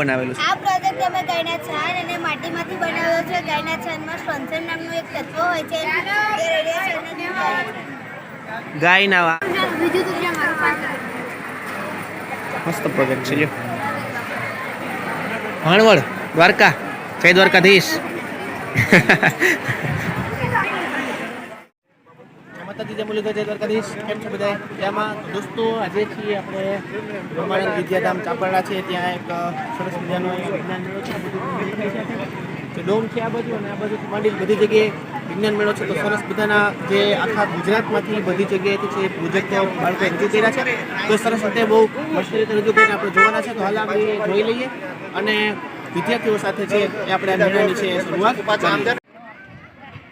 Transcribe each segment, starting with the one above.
બનાવેલું છે. આ પ્રોજેક્ટ અમે ગાયના છાણ અને માટીમાંથી બનાવ્યો છે. ગાયના છાણમાં સ્વંચન નામનું એક તત્વ હોય છે. ગાયના મસ્ત પ્રોજેક્ટ છે જો ભાણવડ દ્વારકા. જય દ્વારકાધીશ. માતાજી જય મુલી જય દ્વારકાધીશ. કેમ છે બધા જેમાં દોસ્તો, આજે છીએ આપણે બ્રહ્માનંદ વિદ્યાધામ ચાપરડા છે. ત્યાં એક સરસ મજાનો વિજ્ઞાન મેળો છે. ડોમ છે આ બાજુ અને આ બાજુ માંડી બધી જગ્યાએ વિજ્ઞાન મેળો છે. તો સરસ બધાના જે આખા ગુજરાતમાંથી બધી જગ્યાએથી છે પ્રોજેક્ટો બાળકો રજૂ કર્યા છે. તો સરસ રીતે બહુ મસ્ત રીતે રજૂ કરીને આપણે જોવાના છે. તો હાલ આપણે જોઈ લઈએ. અને વિદ્યાર્થીઓ સાથે છે એ આપણે મેળાની છે શરૂઆત.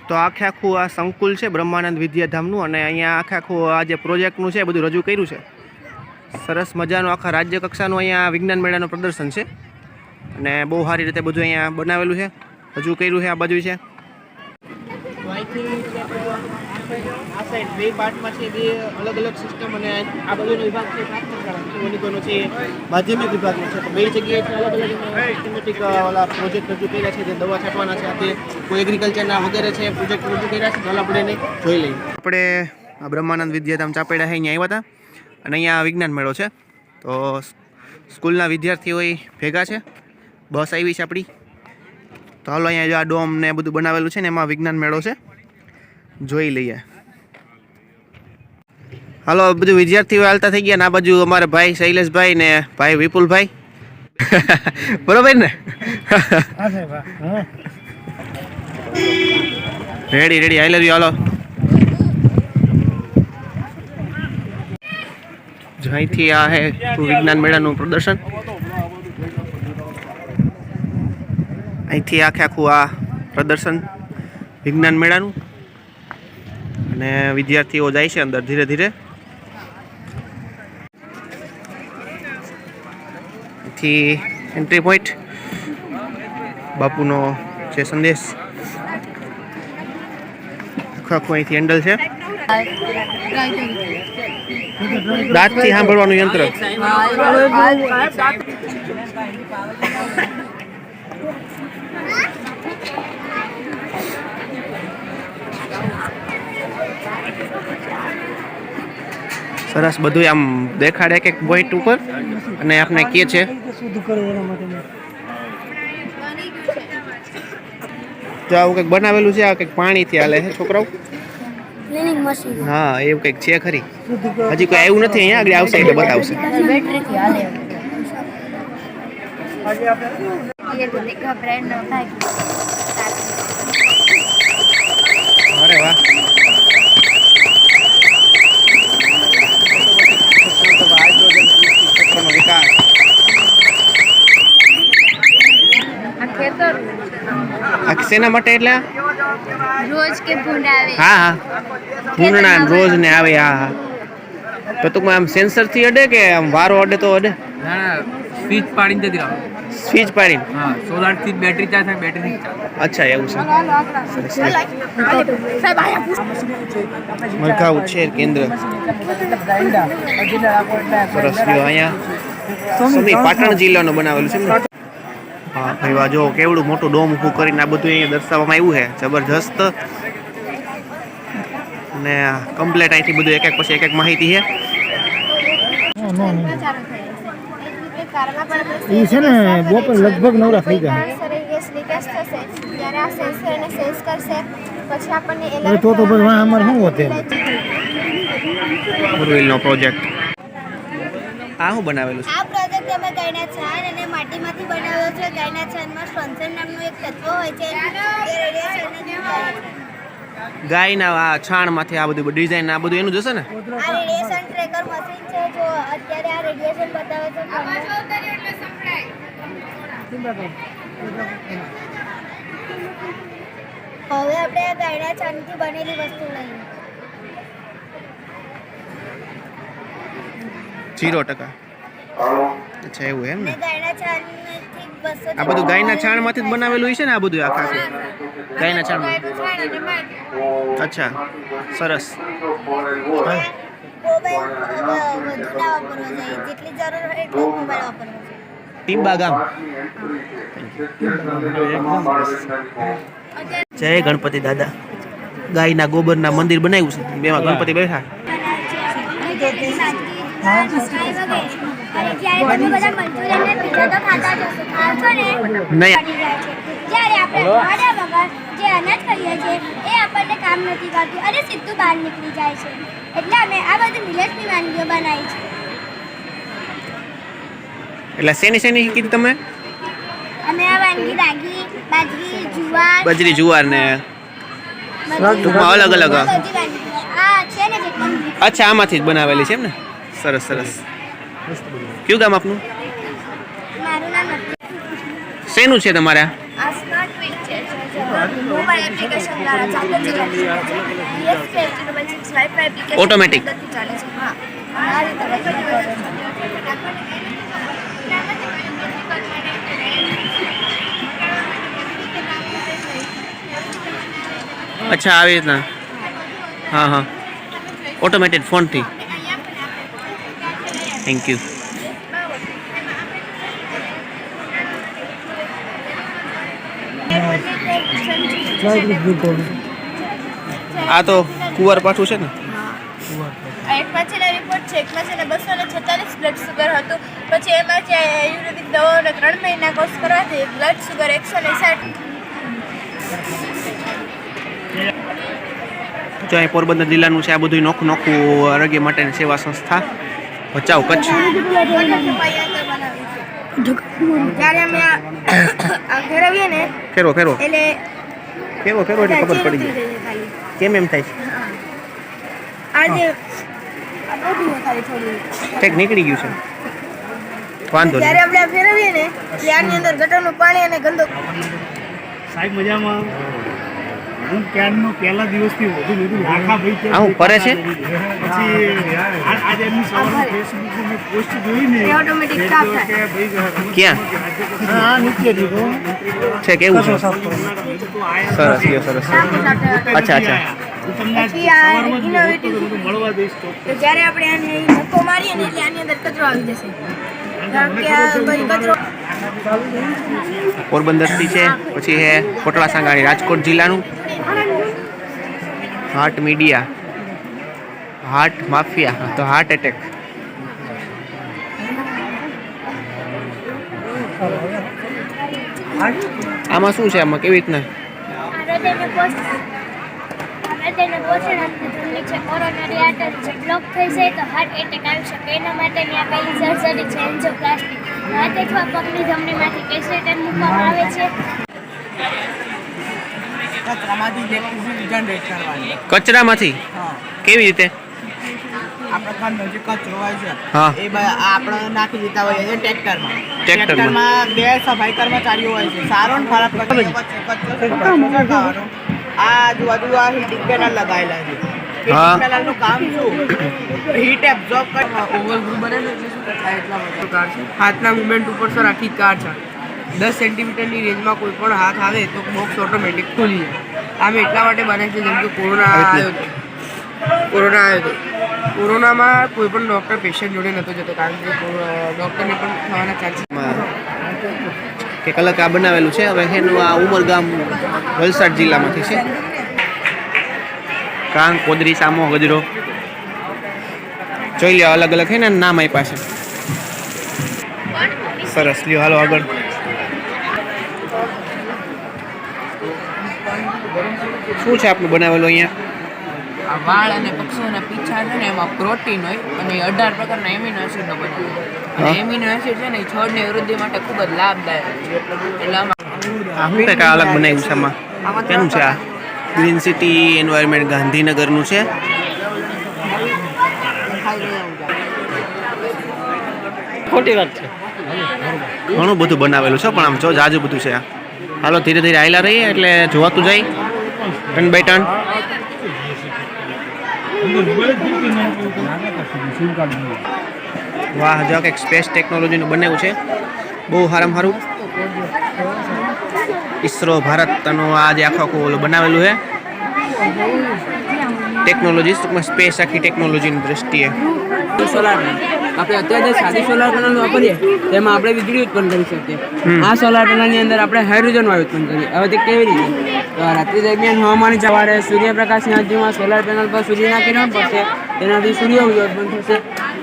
તો આખે આખું આ સંકુલ છે, બ્રહ્માનંદ વિદ્યાધામનું અને અહીંયા આખે આખું આ જે પ્રોજેક્ટનું છે બધું રજૂ કર્યું છે. સરસ મજાનું આખા રાજ્ય કક્ષાનું અહીંયા વિજ્ઞાન મેળાનું પ્રદર્શન છે. અને બહુ સારી રીતે બધું અહીંયા બનાવેલું છે, રજૂ કર્યું છે, આ બાજુ છે તો અહીંથી છે આપણે આ સાઈડ, બે પાર્ટમાં છે બે અલગ અલગ સિસ્ટમ અને આ બાજુનો વિભાગ છે પ્રાથમિક છે. માધ્યમિક વિભાગનો છે. તો બે જગ્યાએ અલગ અલગ સિસ્ટમેટિક ઓલા પ્રોજેક્ટ રજૂ કર્યા છે. જે દવા છાંટવાના છે તે કોઈ એગ્રીકલ્ચરના વગેરે છે પ્રોજેક્ટ રજૂ કર્યા છે. તો આપણે એને જોઈ લઈએ. આપણે બ્રહ્માનંદ વિદ્યાધામ ચાપેડા છે અહીંયા આવ્યા હતા. અને અહીંયા વિજ્ઞાન મેળો છે. તો સ્કૂલના વિદ્યાર્થીઓ ભેગા છે. બસ આવી છે આપણી. તો હાલો અહીંયા જો આ ડોમ ને બધું બનાવેલું છે ને, એમાં વિજ્ઞાન મેળો છે. જોઈ લઈએ. હાલો બધું વિદ્યાર્થીઓ હાલતા થઈ ગયા ને આ બાજુ અમારા ભાઈ શૈલેષભાઈ ને ભાઈ વિપુલભાઈ. બરોબર ને? Ready ready I love you હાલો. અહીંથી આ હે વિજ્ઞાન મેળાનું પ્રદર્શન. અહીંથી આખે આખું આ પ્રદર્શન વિજ્ઞાન મેળાનું. અને વિદ્યાર્થીઓ જાય છે અંદર ધીરે ધીરે. અહીંથી એન્ટ્રી પોઈન્ટ બાપુનો જે સંદેશ. આખું અહીંથી હેન્ડલ છે. દાંતથી સાંભળવાનું યંત્ર. સરસ બધું આમ દેખાડે કે પોઈન્ટ ઉપર. અને આપને કે છે? તો આવું કંઈક બનાવેલું છે? આ કંઈક પાણીથી હાલે છે છોકરાઓ? હા એવું કંઈક છે ખરી? હજી કોઈ આવ્યું નથી અહીંયા? આગળ આવશે એટલે બતાવશે. બેટરીથી હાલે. શેના માટે એટલે? રોજ કે ભૂંડ આવે. હા હા. ભૂંડણા રોજ ને આવે હા હા. તો ટૂંકમાં આમ સેન્સરથી અડે કે આમ વારો અડે તો અડે? ના ના સ્વિચ પાડીને જતી રહો. સ્વિચ પાડીને? હા સોલારથી બેટરી ચાર્જ થાય બેટરી ચાર્જ અચ્છા એવું છે. મરઘા ઉછેર કેન્દ્ર. સરસ જો અહીંયા. સમી પાટણ જિલ્લાનો બનાવેલું છે ને હા ભાઈ જો કેવડું મોટું ડોમ ઊભું કરીને આ બધું અહીંયા દર્શાવવામાં આવ્યું છે. જબરજસ્ત. અને કમ્પ્લેટ અહીંથી બધું એક એક પછી એક એક માહિતી છે. એ છે ને બપોર લગભગ નવરા થઈ ગયા તો તો વાં અમારે શું હોતે પ્રોજેક્ટ આ હું બનાવેલું છે? પ્રોજેક્ટ અમે ગાયના છાણ અને માટીમાંથી બનાવ્યો છે. ગાયના છાણમાં સ્ટ્રોન્સર નામનું એક તત્વ હોય છે. ગાયના આ છાણમાંથી આ બધું ડિઝાઇન આ બધું એનું જશે ને? આ રેડિયેશન ટ્રેકર મશીન છે જો અત્યારે આ રેડિયેશન બતાવે છે. હવે આપણે આ ગાયના છાણથી બનેલી વસ્તુ લઈએ. જીરો ટકા. અચ્છા એવું એમ ને? આ બધું ગાયના છાણમાંથી જ બનાવેલું છે ને આ બધું આખા? ગાયના છાણ. અચ્છા સરસ. ટીંબા ગામ. જય ગણપતિ દાદા. ગાયના ગોબરના મંદિર બનાવ્યું છે. બેમાં ગણપતિ બેઠા. અને જ્યારે તમે બધા મંચુરિયન ને પીઝા તો ખાતા જ હશો. ખાવ છો ને? નહીં. પડી જાય છે. જ્યારે આપણે ખાધા વગર જે અનાજ ખાઈએ છીએ એ આપણને કામ નથી કરતું અને સીધું બહાર નીકળી જાય છે. એટલે અમે આ બધી મિલેટની વાનગીઓ બનાવી છે. એટલે શેની શેની કીધી તમે? અમે આ વાનગી રાગી બાજરી જુવાર બાજરી જુવાર ને ટૂંકમાં અલગ અલગ. આ છે ને અચ્છા આમાંથી જ બનાવેલી છે એમ ને? સરસ સરસ. કયું ગામ આપનું મારું નામ નથી શેનું છે તમારે આ? આ સ્માર્ટ વીક છે મોબાઈલ એપ્લિકેશન દ્વારા ચાલે છે yes safety double six wifi application Automatic. ચાલે છે હા આ રીતે બધું અચ્છા આવી રીતના હા હા ઓટોમેટેડ ફોનથી થેન્ક યુ આ તો કુંવર પાછું છે ને? એકમાં છે ને રિપોર્ટ છે. એકમાં છે ને બસો ને છેતાલીસ બ્લડ સુગર હતું. પછી એમાં આયુર્વેદિક દવાઓને ત્રણ મહિના કોર્સ કરવાથી બ્લડ સુગર એકસો ને સાઠ. જો અહીં પોરબંદર જિલ્લાનું છે આ બધું નોખું નોખું આરોગ્ય માટેની સેવા સંસ્થા. ભચાઉ કચ્છ જ્યારે અમે ફેરવીએ ને ફેરવો ફેરવો. એટલે ફેરવો ફેરવો એટલે ખબર પડી જાય. થઈ જાય ખાલી કેમ એમ થાય? છે. આ જે આ બધું ખાલી થોડું. ઠીક નીકળી ગયું છે. વાંધો જ્યારે આપણે આ ફેરવીએ ને આની અંદર ગટરનું પાણી અને ગંદો સાહેબ મજામાં? હું ક્યારનો પહેલા દિવસથી વધુ વધુ લાખા ભાઈ છે હું કરે છે? પછી આજે એમની સવારે ફેસબુક મેં પોસ્ટ જોઈ ને એ automatic થાય. ક્યાં? હા નીચે દીધો છે કેવું છે? સરસ સરસ અચ્છા અચ્છા. જ્યારે આપણે આને ધક્કો મારીએ ને એટલે આની અંદર કચરો આવી જશે. કારણ કે કચરો પોરબંદરથી છે પછી છે કોટડા સાંગાણી રાજકોટ જિલ્લાનું. Heart media. હાર્ટ માફિયા, તો હાર્ટ એટેક. આમાં શું છે આમાં? કેવી રીતના? હૃદયને છે બ્લોક થઈ જાય તો હાર્ટ એટેક આવી શકે એના માટેની આ પહેલી સર્જરી છે એન્જિયોપ્લાસ્ટી હાથ અથવા પગની ધમનીમાંથી કેસેટર મૂકવામાં આવે છે કચરામાંથી ઇલેક્ટ્રિસિટી જનરેટ કરવાની. કચરામાંથી? હા. કેવી રીતે? આપણે કચરો હોય છે. એ આપણે નાખી દેતા હોઈએ છીએ ટ્રેક્ટરમાં. ટ્રેક્ટરમાં. બે સફાઈ કર્મચારીઓ હોય છે. સારો ને ખરાબ કચરો. આ આજુબાજુ આ હીટિંગ પેનલ લગાવેલા છે. કામ શું? હીટ એબ્ઝોર્બ કરી ઓવર ગ્રુપ એટલે શું થાય એટલા માટે. હાથના મુવમેન્ટ ઉપર સર આખી કાર છે. દસ સેન્ટીમીટરની રેન્જમાં કોઈ પણ હાથ આવે તો બોક્સ ઓટોમેટિક ખુલી જાય આમ એટલા માટે બને છે જેમ કે કોરોના આવ્યો હતો કોરોના આવ્યો હતો કોરોનામાં કોઈ પણ ડૉક્ટર પેશન્ટ જોડે નહોતો જતો કારણ કે ડૉક્ટરને પણ થવાના ચાન્સીસ કે કલક આ બનાવેલું છે. હવે એનું આ ઉમરગામ વલસાડ જિલ્લામાંથી છે. કાંગ કોદરી સામો ગજરો. જોઈ લ્યો અલગ અલગ છે ને નામ આપ્યા છે. સરસ લ્યો હાલો આગળ. શું છે આપણું બનાવેલું અહીંયા? આ વાળ અને પક્ષીઓના પીછા છે ને એમાં પ્રોટીન હોય અને એ અઢાર પ્રકારના એમિનો એસિડનો બને હા. અને એમિનો એસિડ છે ને છોડની વૃદ્ધિ માટે ખૂબ જ લાભદાયક છે. એટલે આમાં આ કંઈક અલગ બનાવ્યું છે આમાં? કેનું છે આ? ગ્રીન સિટી એન્વાયરમેન્ટ ગાંધીનગરનું છે? ખોટી વાત છે. ઘણું બધું બનાવેલું છે પણ આમ જો જાજુ બધું છે હાલો ધીરે ધીરે આયલા રહીએ એટલે જોવાતું જાય. ટન બાય ટન વાહ, જો કંઈક સ્પેસ ટેકનોલોજીનું બનાવ્યું છે. બહુ સારામાં સારું ઈસરો ભારતનો આ જે આખો આખું ઓલું બનાવેલું છે. ટેકનોલોજી ટૂંકમાં સ્પેસ આખી ટેકનોલોજીની દ્રષ્ટિએ. સોલાર પેનલ આપણે અત્યારે સાદી સોલાર પેનલ વાપરીએ તેમાં આપણે વીજળી ઉત્પન્ન કરી શકીએ. આ સોલાર પેનલની અંદર આપણે હાઇડ્રોજન વાયુ ઉત્પન્ન કરીએ. હવે તે કેવી રીતે? તો રાત્રિ દરમિયાન હવામાન સવારે સૂર્યપ્રકાશની હાજરીમાં સોલાર પેનલ પર સૂર્યના કિરણ પડશે તેનાથી સૂર્ય ઉત્પન્ન થશે.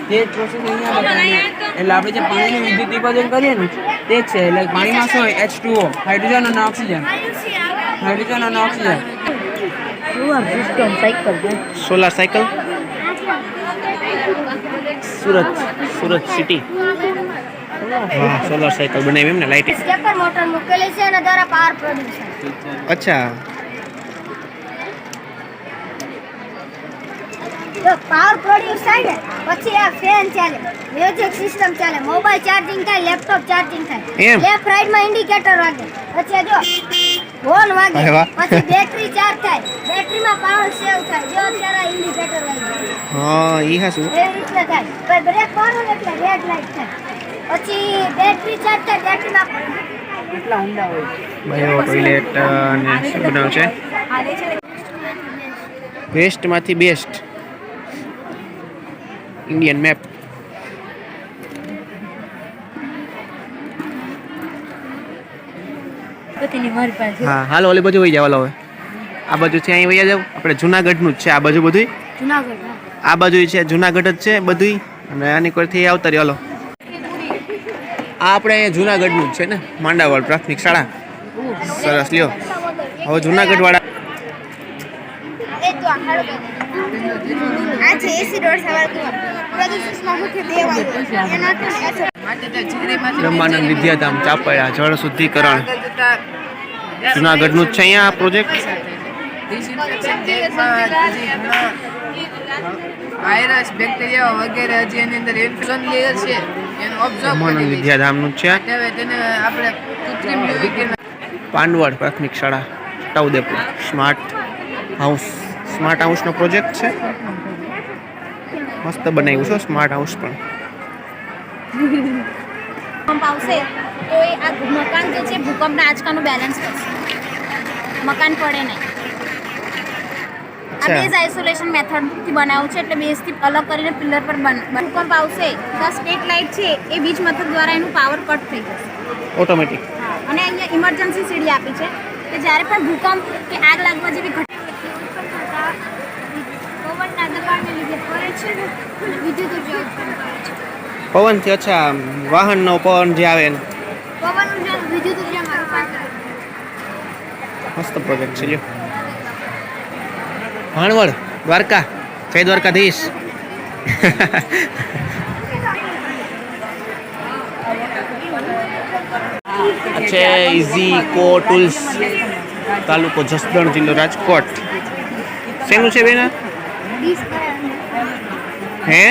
તે જ પ્રોસેસ અહીંયા બતાવીએ. એટલે આપણે જે પાણીનું વિદ્યુત વિભાજન કરીએ ને તે જ છે. એટલે પાણીમાં શું હોય? એચ ટુઓ હાઇડ્રોજન અને ઓક્સિજન હાઇડ્રોજન અને oxygen solar cycle Surat Surat city વાહ સોલાર સાયકલ બનાવી એમ ને લાઇટિંગ સ્ટેપર મોટર મૂકેલી છે અને દ્વારા પાવર પ્રોડ્યુસ અચ્છા. પાવર પ્રોડ્યુસ થાય ને પછી આ ફેન ચાલે મ્યુઝિક સિસ્ટમ ચાલે મોબાઈલ ચાર્જિંગ થાય લેપટોપ ચાર્જિંગ થાય. એમ? લેફ્ટ રાઈટમાં ઇન્ડિકેટર વાગે. પછી જો હોર્ન વાગે. અરે વાહ. પછી બેટરી ચાર્જ થાય. બેટરીમાં પાવર સેવ થાય. જો અત્યારે ઇન્ડિકેટર વાગે હા ઈ હા શું? એવી રીતના થાય. પછી બ્રેક મારો એટલે રેડ લાઈટ થાય. પછી બેટરી ચાર્જ થાય બેટરીમાં કેટલા ઊંડા હોય. બાયો ટોયલેટ અને શું બનાવ છે? વેસ્ટમાંથી બેસ્ટ ઇન્ડિયન મેપ હા હાલો ઓલી બાજુ વહી જાવ હાલો હવે. આ બાજુ છે અહીં વહી જાવ આપણે જુનાગઢનું જ છે આ બાજુ બધું જુનાગઢ આ બાજુ છે જુનાગઢ જ છે બધું અને આની પરથી આવતા રહ્યો હાલો. આ આપણે અહીંયા જુનાગઢનું જ છે ને માંડાવાડ પ્રાથમિક શાળા. સરસ લ્યો. હવે જુનાગઢ વાળા એ તો આ આ છે એસી રોડ સવાર બ્રહ્માનંદ વિદ્યાધામ ચાપડા જળ શુદ્ધિકરણ. જુનાગઢનું જ છે અહીંયા આ પ્રોજેક્ટ વાયરસ બેક્ટેરિયા વગેરે એની અંદર લેયર છે એનો ઓબ્ઝર્વ કરી વિદ્યાધામનું છે આ. હવે તેને આપણે કૃત્રિમ યુવી પાંડવાડ પ્રાથમિક શાળા છોટાઉદેપુર સ્માર્ટ હાઉસ. સ્માર્ટ હાઉસનો પ્રોજેક્ટ છે? મસ્ત બનાવ્યું છે સ્માર્ટ હાઉસ પણ. ભૂકંપ આવશે તો એ આ મકાન જે છે ભૂકંપના આંચકાનું બેલેન્સ કરશે. મકાન પડે નહીં. આ બેઝ આઇસોલેશન મેથડથી બનાવ્યું છે એટલે બેઝથી અલગ કરીને પિલર પર ભૂકંપ આવશે તો સ્ટેટ લાઇટ છે એ વીજ મથક દ્વારા એનું પાવર કટ થઈ જશે. ઓટોમેટિક અને અહીંયા ઇમરજન્સી સીડી આપી છે કે જ્યારે પણ ભૂકંપ કે આગ લાગવા જેવી ઘટના પવનના દબાણને લીધે ફરે છે ને વિદ્યુત ઊર્જા ઉત્પન્ન કરે છે પવનથી અચ્છા વાહનનો પવન જે આવે મસ્ત પ્રોજેક્ટ છે લ્યો. ભાણવડ દ્વારકા જય દ્વારકાધીશ. છે ઇઝી કો ટૂલ્સ તાલુકો જસદણ જિલ્લો રાજકોટ. શેનું છે બેના? હે?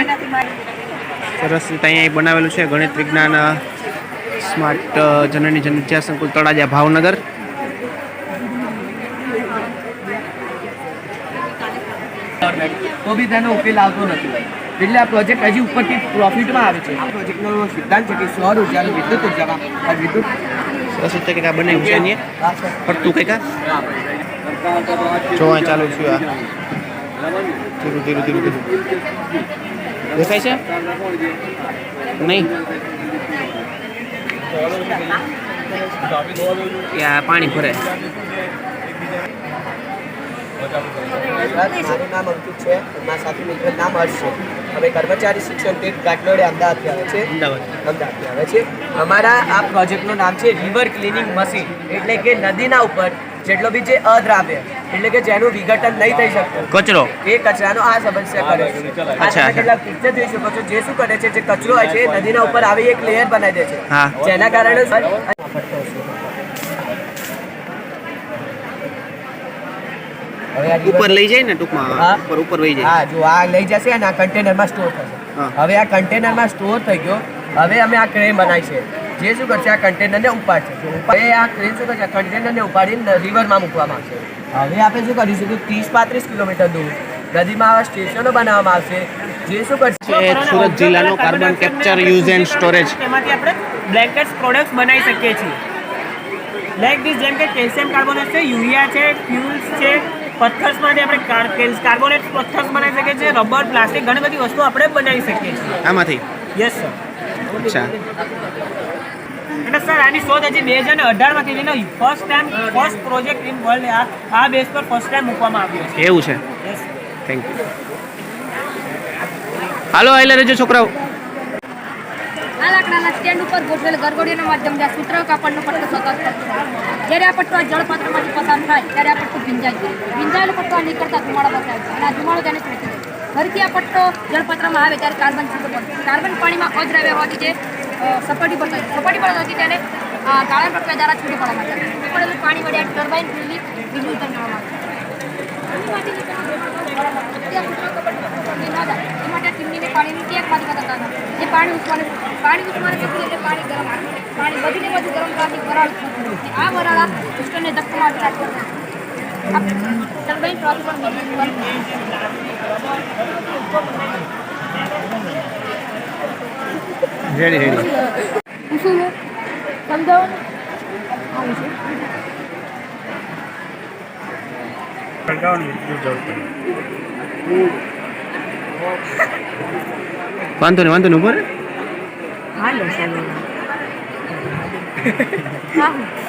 સરસ રીતે અહીંયા બનાવેલું છે ગણિત વિજ્ઞાન સ્માર્ટ જનની જન વિદ્યા સંકુલ તળાજા ભાવનગર. તો બી તેનો ઉકેલ આવતો નથી. એટલે આ પ્રોજેક્ટ હજી ઉપરથી પ્રોફિટમાં આવે છે. આ પ્રોજેક્ટનો સિદ્ધાંત છે કે સૌર ઊર્જા વિદ્યુત ઉર્જામાં આ વિદ્યુત સરસ રીતે કંઈક આ બને અહીંયા. ફરતું કંઈક જો ચાલુ છું આ. ધીરું ધીરું ધીરું ધીરું. દેખાય છે? નહીં? પાણી ભરે. મારું નામ અંકિત છે. મારા સાથી મિત્રનું નામ હર્ષ છે. અમે કર્મચારી શિક્ષણ તીર્થ કાટલોડે અમદાવાદથી આવે છે. અમદાવાદ. અમદાવાદથી આવે છે. અમારા આ પ્રોજેક્ટનું નામ છે રિવર ક્લિનિંગ મશીન. એટલે કે નદીના ઉપર જેટલો બી જે અદ્રાવ્ય એટલે કે જેનું વિઘટન નહીં થઈ શકતું. કચરો. એ કચરાનો આ સમસ્યા કરે છે. અચ્છા, કેટલાક પિક્ચર જોઈ શકો છો. જે શું કરે છે જે કચરો હોય છે નદીના ઉપર આવી એક લેયર બનાવી દે છે. જેના કારણે ઉપર લઈ જાય ને ટૂંકમાં ઉપર ઉપર વહી જાય. હા જો આ લઈ જશે અને આ કન્ટેનરમાં સ્ટોર થશે. હવે આ કન્ટેનરમાં સ્ટોર થઈ ગયો. હવે અમે આ ક્રેન બનાવી છે જે શું કરશે આ કન્ટેનરને ઉપાડશે. એ આ ક્રેન શું કરશે કન્ટેનરને ઉપાડીને રિવરમાં મૂકવામાં આવશે. હવે આપણે શું કરીશું કે ત્રીસ પાંત્રીસ કિલોમીટર દૂર નદીમાં આવા સ્ટેશનો બનાવવામાં આવશે. જે શું કરશે સુરત જિલ્લાનો carbon capture use and storage એમાંથી આપણે બ્લેન્કેટ્સ પ્રોડક્ટ્સ બનાવી શકીએ છીએ. લાઈક ધીસ જેમ કે કેલ્શિયમ કાર્બોનેટ છે યુરિયા છે ફ્યુલ્સ છે પથ્થર્સમાંથી આપણે કાર- કાર્બોનેટ પથ્થર્સ બનાવી શકીએ છીએ રબર પ્લાસ્ટિક ઘણી બધી વસ્તુ આપણે બનાવી શકીએ છીએ. આમાંથી? યસ સર અચ્છા. અને સર આની શોધ હજી બે હજાર ને અઢારમાંથી જેનો first time first project in world આ આ બેઝ પર ફર્સ્ટ ટાઈમ મૂકવામાં આવ્યો છે. એવું છે? થેન્ક યુ હાલો આયલા રેજો છોકરાઓ. આ લાકડાના સ્ટેન્ડ ઉપર ગોઠવેલ ગરગોડીના માધ્યમથી આ સૂત્ર કાપડનો પટ્ટો સતત જ્યારે આ પટ્ટો આ જળપાત્રમાંથી પસાર થાય ત્યારે આ પટ્ટો ભીંજાય છે. ભીંજાયેલો પટ્ટો આ નીકળતા ધુમાડો બતાવે છે. અને આ ધુમાડો તેને ફેંકી દે ફરીથી આ પટ્ટો જળપાત્રમાં આવે ત્યારે કાર્બન છૂટો પડે કાર્બન પાણીમાં અદ્રાવ્ય હોવાથી જે સપાટી પર સપાટી પર નથી તેને તાળા પ્રક્રિયા દ્વારા છૂટી પાડવામાં માટે પડેલું પાણી વડે ટર્બાઇન ખુલ્લી વીજળી ઉત્પન્ન એ માટે આ ચીમનીને પાણીની ટેક કરતા હતા. જે પાણી ઉઠવાનું પાણી ઉઠવાનું પકડી એટલે પાણી ગરમ પાણી વધીને વધુ ગરમ વરાળ. આ વરાળ આ પિસ્ટનને ધક્કો મારતા રાખે છે. આ ટર્બાઇન ટ્રોફી પર જરૂર પડે વાંધો નહીં વાંધો નહીં ઉપર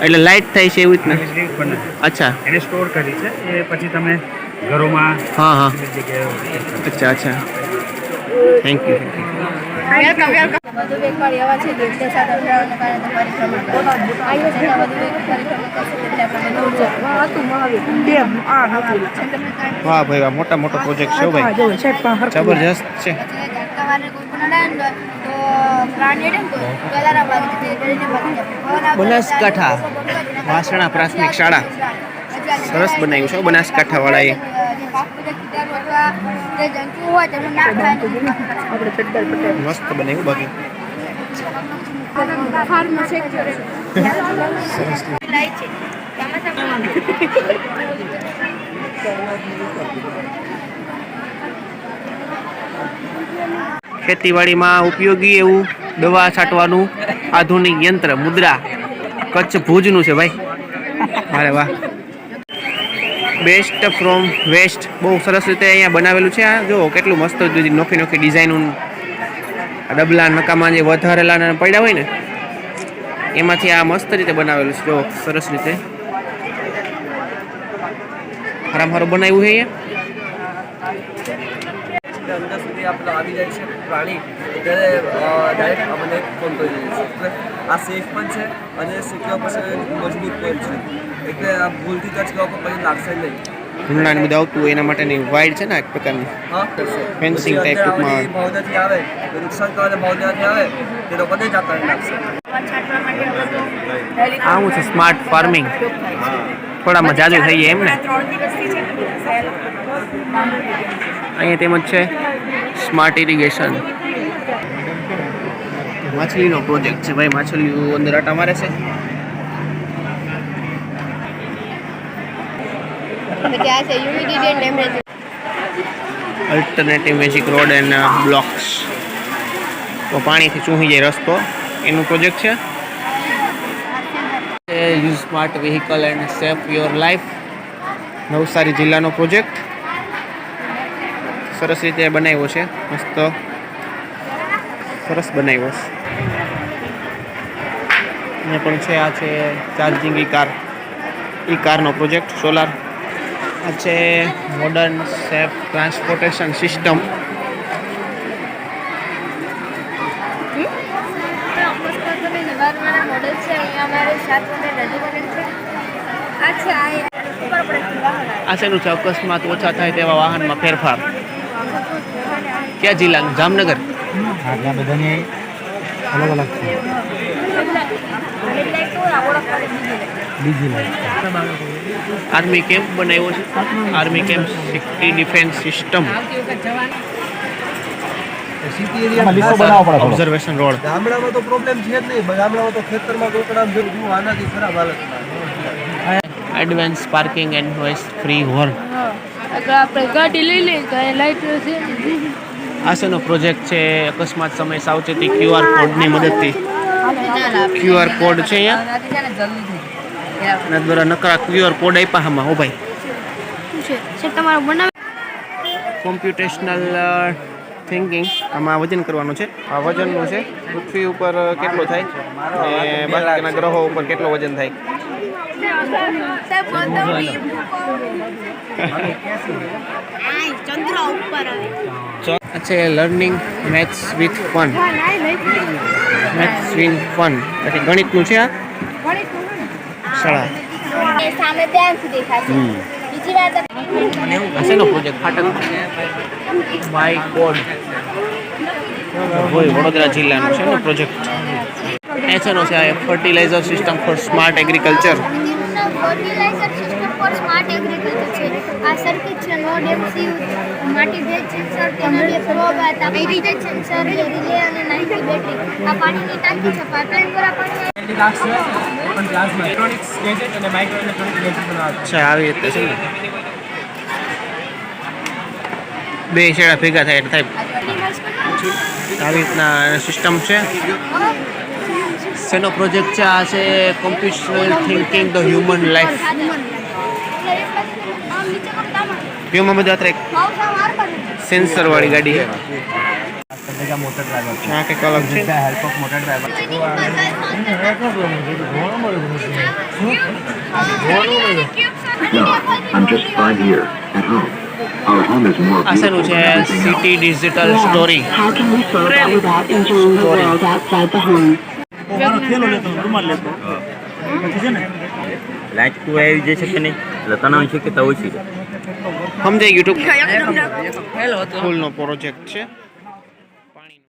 એટલે લાઇટ થાય છે એવું જ ને અચ્છા. એને સ્ટોર કરી છે. એ પછી તમે ઘરોમાં હા હા. અચ્છા અચ્છા. થેન્ક યુ વધુ વેગવાળી એવા છે કે તે સાથે અથડાવાને કારણે છે. તેટલા પ્રમાણે ઊર્જા વાહ ભાઈ વાહ મોટા મોટો પ્રોજેક્ટ છે ભાઈ જબરજસ્ત છે છે, બનાસકાંઠા. વાસણા પ્રાથમિક શાળા. સરસ બનાવ્યું છે હો બનાસકાંઠાવાળાએ. જે જંતુ હોય તેનું અથવા જે જંતુ હોય તેમને ના ખાય મસ્ત બાકી. લાય છે ખેતીવાડીમાં ઉપયોગી એવું દવા છાંટવાનું આધુનિક યંત્ર મુદ્રા. કચ્છ ભુજનું છે ભાઈ. અરે વાહ. બેસ્ટ ફ્રોમ વેસ્ટ બહુ સરસ રીતે અહીંયા બનાવેલું છે આ. જો કેટલું મસ્ત નોખી નોખી ડિઝાઇનનું. ડબલા નકામા જે વધારેલા પડ્યા હોય ને, એમાંથી આ મસ્ત રીતે બનાવેલું છે. જો સરસ રીતે. હરામ હારું બનાવ્યું છે અહીંયા. અંદર સુધી આપણે આવી જાય છે પ્રાણી ત્યારે ડાયરેક્ટ અમને ફોન કરી દઈએ છે. એટલે આ સેફ પણ છે અને સિક્યોર પછી મજબૂત પણ છે. એટલે આ ભૂલથી ટચ કરવા પર પછી લાગશે નહીં. હુમલાને બધું આવતું હોય એના માટેની વાઇડ છે ને એક પ્રકારની? હા કરશે Fencing પછી type અંદર ટૂંકમાં. આવવાની ભાવનાથી આવે તો નુકસાન કરવાના ભાવનાથી આવે તે લોકોને જ આકાર લાગશે. આવું છે સ્માર્ટ ફાર્મિંગ થોડામાં જાદુ થઈ જાય એમ ને? અહીંયા તેમજ છે સ્માર્ટ ઇરિગેશન માછલીનો પ્રોજેક્ટ છે ભાઈ માછલીઓ અંદર આટા મારે છે. Alternative magic road and blocks તો પાણીથી ચૂંહી જાય રસ્તો. એનું પ્રોજેક્ટ છે. Use smart vehicle and safe your life Navsari જિલ્લાનો પ્રોજેક્ટ સરસ રીતે બનાવ્યો છે. મસ્ત. સરસ બનાવ્યો છે. અહીંયા પણ છે, આ છે ચાર્જિંગ ઈ કાર. ઈ કારનો પ્રોજેક્ટ, સોલાર. આ છે મોડર્ન સેફ ટ્રાન્સપોર્ટેશન સિસ્ટમ નિવારવાના છે અહીંયા મોડેલ આ છે અકસ્માત ઓછા થાય તેવા વાહનમાં ફેરફાર. ક્યાં જિલ્લાનું જામનગર આટલા બધાની અલગ અલગ છે. બીજી લાઈફ આર્મી કેમ્પ બનાવ્યો છે army camp city defence system લીસો બનાવવો પડે થોડો. ઓબ્ઝર્વેશન રોડ ગામડામાં તો પ્રોબ્લેમ છે જ નહીં. ગામડામાં તો ખેતરમાં ગોકડામ જેવું આનાથી ખરાબ હાલત. Advance parking and noise free horn આપણે ગાડી લઈ લઈએ તો એ લાઈટ છે. આ શેનો પ્રોજેક્ટ છે, અકસ્માત સમય સાવચેતી ક્યુઆર કોડની મદદથી. ક્યુઆર કોડ છે અહીંયા. એના દ્વારા નકરા ક્યુઆર કોડ આપ્યા આમાં, હો ભાઈ. કોમ્પ્યુટેશનલ થિંકિંગ આમાં વજન કરવાનું છે. આ વજનનું છે. પૃથ્વી ઉપર કેટલો થાય? અને બાકીના ગ્રહો ઉપર કેટલો વજન થાય ચંદ્ર ઉપર આવે આ છે learning maths with fun maths with fun એટલે ગણિતનું છે આ? શાળા. સામે બીજી વાત શેનો પ્રોજેક્ટ ફાટક માય કોડ હોય વડોદરા જિલ્લાનો છે ને પ્રોજેક્ટ એ છે છે આ fertiliser system for smart agriculture fertiliser system for smart agriculture છે. આ સર્કિટ છે નોડ એમસીયુ માટી ભેજ સેન્સર તેના ફ્લો બાદ આ ઇરિટેટ સેન્સર રિલે અને નાઇકી બેટરી આ પાણીની ટાંકી છે પાઇપલાઇન દ્વારા પાણી અચ્છા આવી રીતે છે બે છેડા ભેગા થાય એટલે થાય. આવી રીતના સિસ્ટમ છે. શેનો પ્રોજેક્ટ છે? આ છે computational thinking the human life એમાં બધા એક સેન્સર વાળી ગાડી છે. કંઈક છે. શેનું છે? સિટી ડિજિટલ સ્ટોરી મારો થેલો લેતો રૂમાલ લેતો. પછી છે ને? લાઈટ તું આવી જશે કે નહીં? એટલે તણાવ શક્યતા ઓછી છે સમજાઈ યુટ્યુબ ફૂલનો પ્રોજેક્ટ છે.